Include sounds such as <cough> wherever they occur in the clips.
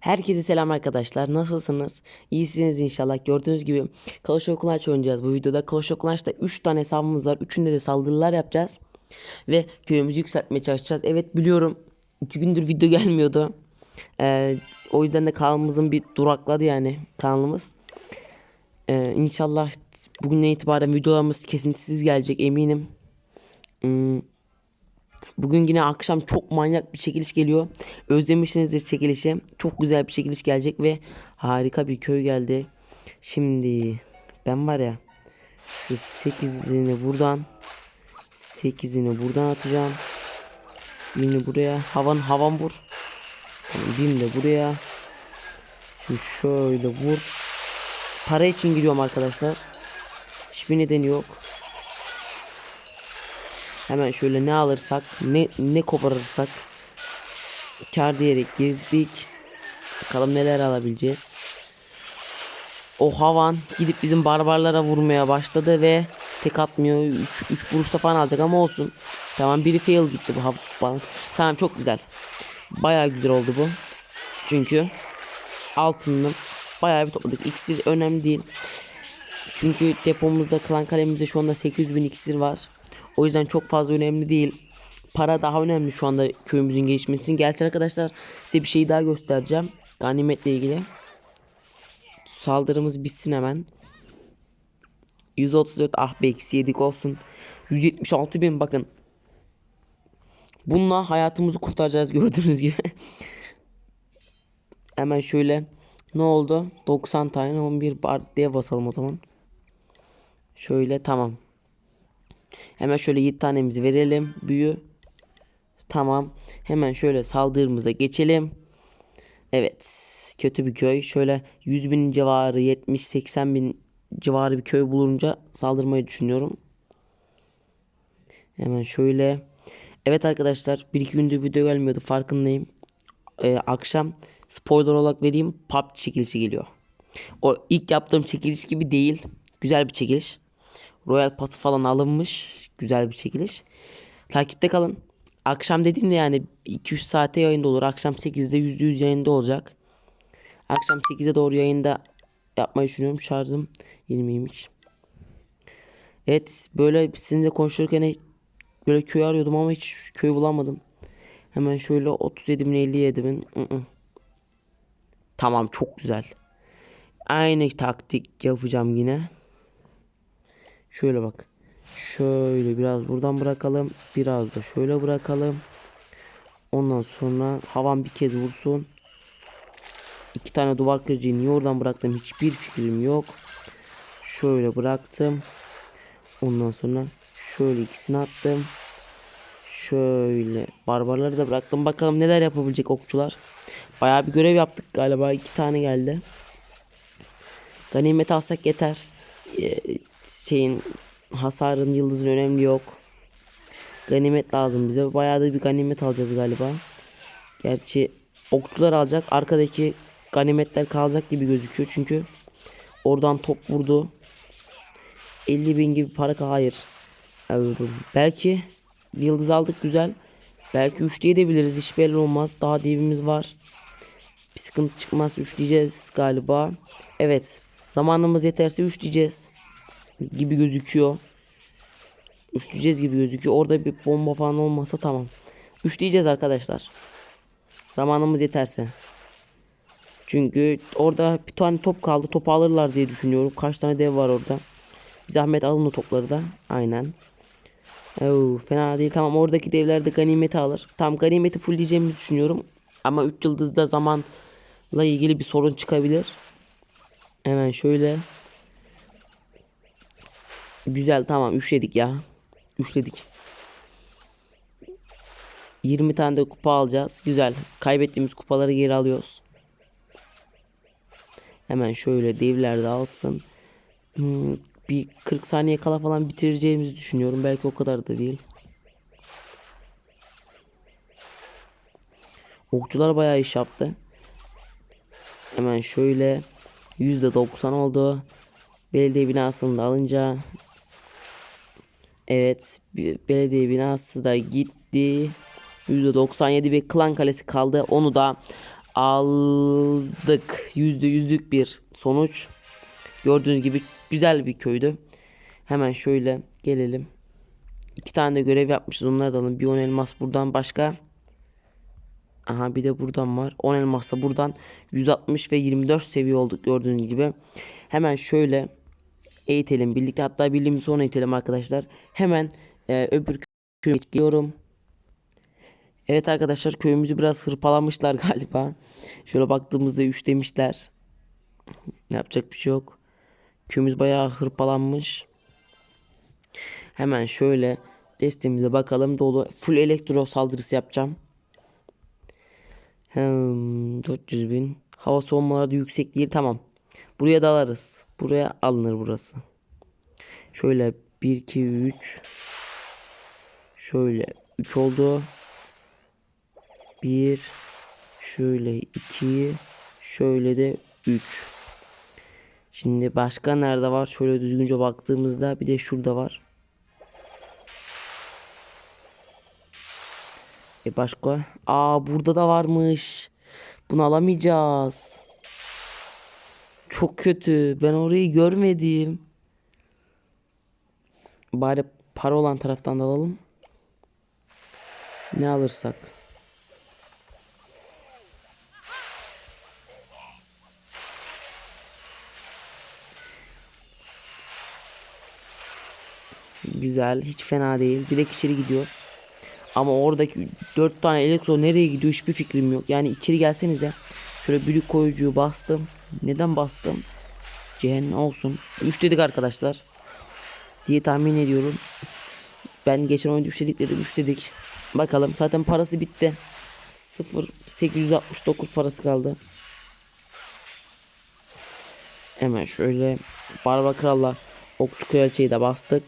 Herkese selam arkadaşlar. Nasılsınız? İyisiniz inşallah. Gördüğünüz gibi Clash of Clans oynayacağız bu videoda. Clash of Clans'ta 3 tane hesabımız var. Üçünde de saldırılar yapacağız. Ve köyümüzü yükseltmeye çalışacağız. Evet biliyorum. 2 gündür video <laughs> gelmiyordu. Ee, o yüzden de kanalımızın bir durakladı yani kanalımız. Ee, inşallah bugünden itibaren videolarımız kesintisiz gelecek eminim. Hmm, Bugün yine akşam çok manyak bir çekiliş geliyor. Özlemişsinizdir çekilişi. Çok güzel bir çekiliş gelecek ve harika bir köy geldi. Şimdi ben var ya şu 8'ini buradan 8'ini buradan atacağım. Birini buraya havan havan vur. Birini de buraya. Şimdi şöyle vur. Para için giriyorum arkadaşlar. Hiçbir nedeni yok. Hemen şöyle ne alırsak, ne ne koparırsak kar diyerek girdik. Bakalım neler alabileceğiz. O havan gidip bizim barbarlara vurmaya başladı ve tek atmıyor. 3 vuruşta falan alacak ama olsun. Tamam biri fail gitti bu havan. Tamam çok güzel. Baya güzel oldu bu. Çünkü altını bayağı bir topladık. İksir önemli değil. Çünkü depomuzda klan kalemimizde şu anda 800 bin iksir var. O yüzden çok fazla önemli değil. Para daha önemli şu anda köyümüzün gelişmesi. Gerçi arkadaşlar size bir şey daha göstereceğim. Ganimetle ilgili. Saldırımız bitsin hemen. 134 ah be eksi yedik olsun. 176 bin bakın. Bununla hayatımızı kurtaracağız <laughs> gördüğünüz gibi. hemen şöyle ne oldu? 90 tane 11 bar diye basalım o zaman. Şöyle tamam. Hemen şöyle 7 tanemizi verelim. Büyü. Tamam. Hemen şöyle saldırımıza geçelim. Evet. Kötü bir köy. Şöyle 100 bin civarı 70-80 bin civarı bir köy bulunca saldırmayı düşünüyorum. Hemen şöyle. Evet arkadaşlar. Bir iki gündür video gelmiyordu. Farkındayım. Ee, akşam spoiler olarak vereyim. PUBG çekilişi geliyor. O ilk yaptığım çekiliş gibi değil. Güzel bir çekiliş. Royal Pass falan alınmış. Güzel bir çekiliş. Takipte kalın. Akşam dediğimde yani 2-3 saate yayında olur. Akşam 8'de %100 yayında olacak. Akşam 8'e doğru yayında yapmayı düşünüyorum. Şarjım 20'ymiş. Evet böyle sizinle konuşurken böyle köy arıyordum ama hiç köy bulamadım. Hemen şöyle 37 bin 57 bin. Tamam çok güzel. Aynı taktik yapacağım yine. Şöyle bak. Şöyle biraz buradan bırakalım. Biraz da şöyle bırakalım. Ondan sonra havan bir kez vursun. İki tane duvar kırıcıyı niye oradan bıraktım hiçbir fikrim yok. Şöyle bıraktım. Ondan sonra şöyle ikisini attım. Şöyle barbarları da bıraktım. Bakalım neler yapabilecek okçular. Bayağı bir görev yaptık galiba. iki tane geldi. Ganimet alsak yeter. Ee, şeyin hasarın yıldızın önemli yok. Ganimet lazım bize. Bayağı da bir ganimet alacağız galiba. Gerçi okçular alacak. Arkadaki ganimetler kalacak gibi gözüküyor. Çünkü oradan top vurdu. 50 bin gibi para hayır. Belki yıldız aldık güzel. Belki 3 diyebiliriz. Hiç belli olmaz. Daha divimiz var. Bir sıkıntı çıkmaz. 3 diyeceğiz galiba. Evet. Zamanımız yeterse 3 diyeceğiz gibi gözüküyor. Üçleyeceğiz gibi gözüküyor. Orada bir bomba falan olmasa tamam. Üçleyeceğiz arkadaşlar. Zamanımız yeterse. Çünkü orada bir tane top kaldı. Topu alırlar diye düşünüyorum. Kaç tane dev var orada. Bir zahmet alın o topları da. Aynen. Oo, fena değil. Tamam oradaki devler de ganimeti alır. Tam ganimeti fullleyeceğimi düşünüyorum. Ama 3 yıldızda zamanla ilgili bir sorun çıkabilir. Hemen şöyle. Güzel tamam üçledik ya. Üçledik. 20 tane de kupa alacağız. Güzel. Kaybettiğimiz kupaları geri alıyoruz. Hemen şöyle devler de alsın. Hmm, bir 40 saniye kala falan bitireceğimizi düşünüyorum. Belki o kadar da değil. Okçular bayağı iş yaptı. Hemen şöyle %90 oldu. Belediye binasını da alınca Evet belediye binası da gitti. %97 bir klan kalesi kaldı. Onu da aldık. Yüzde yüzlük bir sonuç. Gördüğünüz gibi güzel bir köydü. Hemen şöyle gelelim. İki tane de görev yapmışız. Onları da alın. Bir 10 elmas buradan başka. Aha bir de buradan var. 10 elmas da buradan 160 ve 24 seviye olduk gördüğünüz gibi. Hemen şöyle eğitelim birlikte. Hatta birliğimizi sonra eğitelim arkadaşlar. Hemen e, öbür köyüme gidiyorum. Evet arkadaşlar köyümüzü biraz hırpalamışlar <laughs> galiba. Şöyle baktığımızda 3 demişler. Yapacak bir şey yok. Köyümüz bayağı hırpalanmış. Hemen şöyle destemize bakalım dolu. Full elektro saldırısı yapacağım. Hmm, 400 bin. Hava soğumaları da yüksek değil. Tamam. Buraya dalarız. Buraya alınır burası. Şöyle 1, 2, 3. Şöyle 3 oldu. 1. Şöyle 2. Şöyle de 3. Şimdi başka nerede var? Şöyle düzgünce baktığımızda bir de şurada var. E başka? Aa burada da varmış. Bunu alamayacağız. Çok kötü. Ben orayı görmedim. Bari para olan taraftan da alalım. Ne alırsak. Güzel. Hiç fena değil. Direkt içeri gidiyoruz. Ama oradaki 4 tane elektro nereye gidiyor hiçbir fikrim yok. Yani içeri gelsenize. Şöyle büyük koyucuyu bastım. Neden bastım? Cehennem olsun. 3 dedik arkadaşlar. Diye tahmin ediyorum. Ben geçen oyunda 3 dedik dedim 3 dedik. Bakalım zaten parası bitti. 0 869 parası kaldı. Hemen şöyle Barba Kral'la Okçu Kraliçeyi de bastık.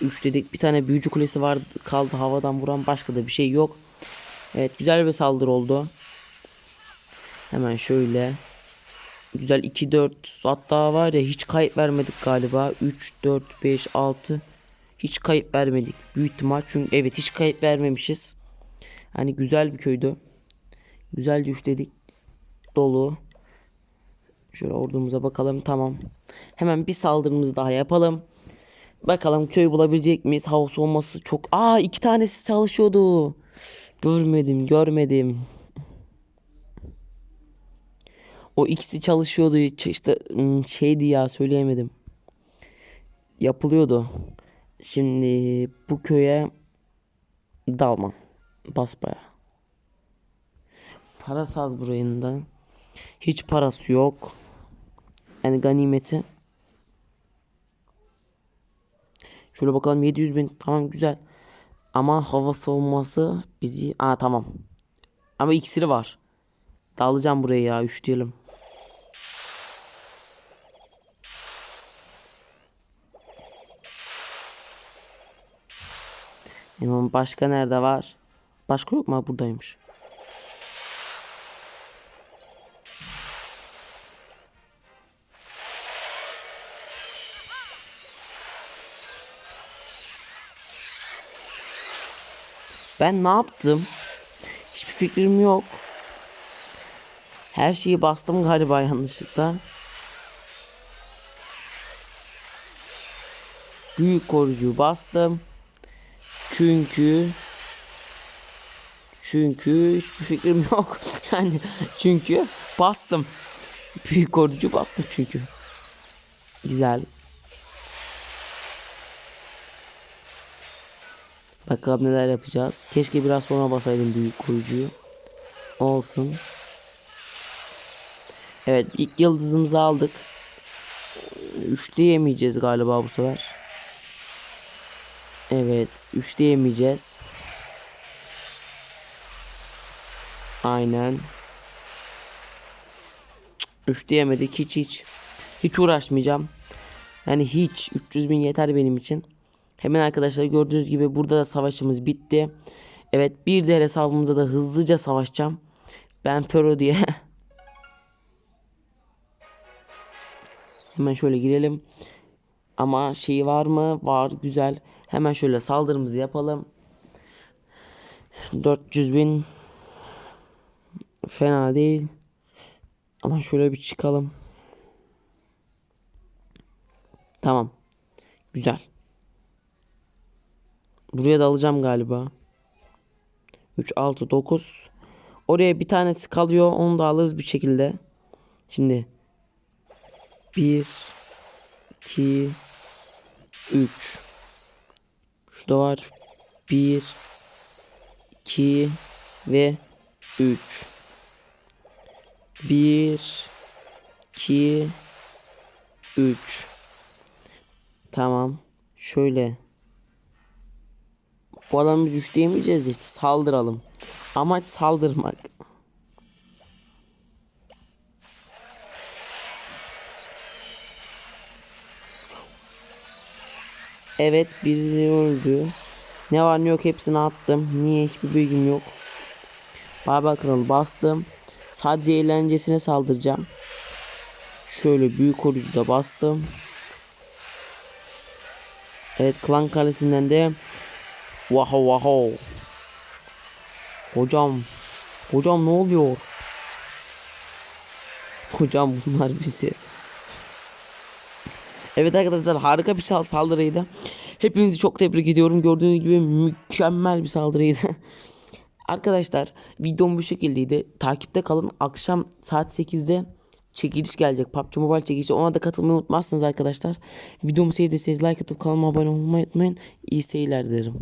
%3 dedik. Bir tane büyücü kulesi vardı kaldı havadan vuran başka da bir şey yok. Evet güzel bir saldırı oldu. Hemen şöyle. Güzel 2 4 hatta var ya hiç kayıp vermedik galiba. 3 4 5 6 hiç kayıp vermedik. Büyük ihtimal çünkü evet hiç kayıp vermemişiz. Hani güzel bir köydü. Güzelce dedik Dolu. Şöyle ordumuza bakalım. Tamam. Hemen bir saldırımızı daha yapalım. Bakalım köy bulabilecek miyiz? Havuz olması çok... Aa iki tanesi çalışıyordu. Görmedim görmedim. O ikisi çalışıyordu. İşte hmm, şeydi ya söyleyemedim. Yapılıyordu. Şimdi bu köye dalmam. Basbaya. Parası az buranın da. Hiç parası yok. Yani ganimeti. Şöyle bakalım 700 bin. Tamam güzel. Ama hava savunması bizi... Aa tamam. Ama iksiri var. Dağılacağım buraya ya. 3 diyelim. Başka nerede var? Başka yok mu? Buradaymış. Ben ne yaptım? Hiçbir fikrim yok. Her şeyi bastım galiba yanlışlıkla. Büyük korucuyu bastım. Çünkü çünkü hiçbir fikrim yok. <laughs> Yani çünkü bastım. Büyük korucu bastım çünkü. Güzel. Bakalım neler yapacağız. Keşke biraz sonra basaydım büyük korucuyu. Olsun. Evet ilk yıldızımızı aldık. Üçleyemeyeceğiz galiba bu sefer. Evet üçleyemeyeceğiz. Aynen. Üçleyemedik hiç hiç. Hiç uğraşmayacağım. Yani hiç 300 bin yeter benim için. Hemen arkadaşlar gördüğünüz gibi burada da savaşımız bitti. Evet bir diğer hesabımıza da hızlıca savaşacağım. Ben Fero diye. <laughs> Hemen şöyle girelim. Ama şeyi var mı? Var. Güzel. Hemen şöyle saldırımızı yapalım. 400 bin fena değil. Ama şöyle bir çıkalım. Tamam. Güzel. Buraya da alacağım galiba. 3, 6, 9. Oraya bir tanesi kalıyor. Onu da alırız bir şekilde. Şimdi 1 2 3 Şurada var. 1 2 ve 3 1 2 3 Tamam. Şöyle. Bu adamı biz üçleyemeyeceğiz işte. Saldıralım. Amaç saldırmak. Evet biri öldü. Ne var ne yok hepsini attım. Niye hiçbir bilgim yok. Barbar kralı bastım. Sadece eğlencesine saldıracağım. Şöyle büyük koruyucu da bastım. Evet klan kalesinden de Vaho vaho. Hocam. Hocam ne oluyor? Hocam bunlar bizi. Evet arkadaşlar harika bir sal- saldırıydı. Hepinizi çok tebrik ediyorum. Gördüğünüz gibi mükemmel bir saldırıydı. <laughs> arkadaşlar videom bu şekildeydi. Takipte kalın. Akşam saat 8'de çekiliş gelecek. PUBG Mobile çekilişi. Ona da katılmayı unutmazsınız arkadaşlar. Videomu sevdiyseniz like atıp kanalıma abone olmayı unutmayın. İyi seyirler dilerim.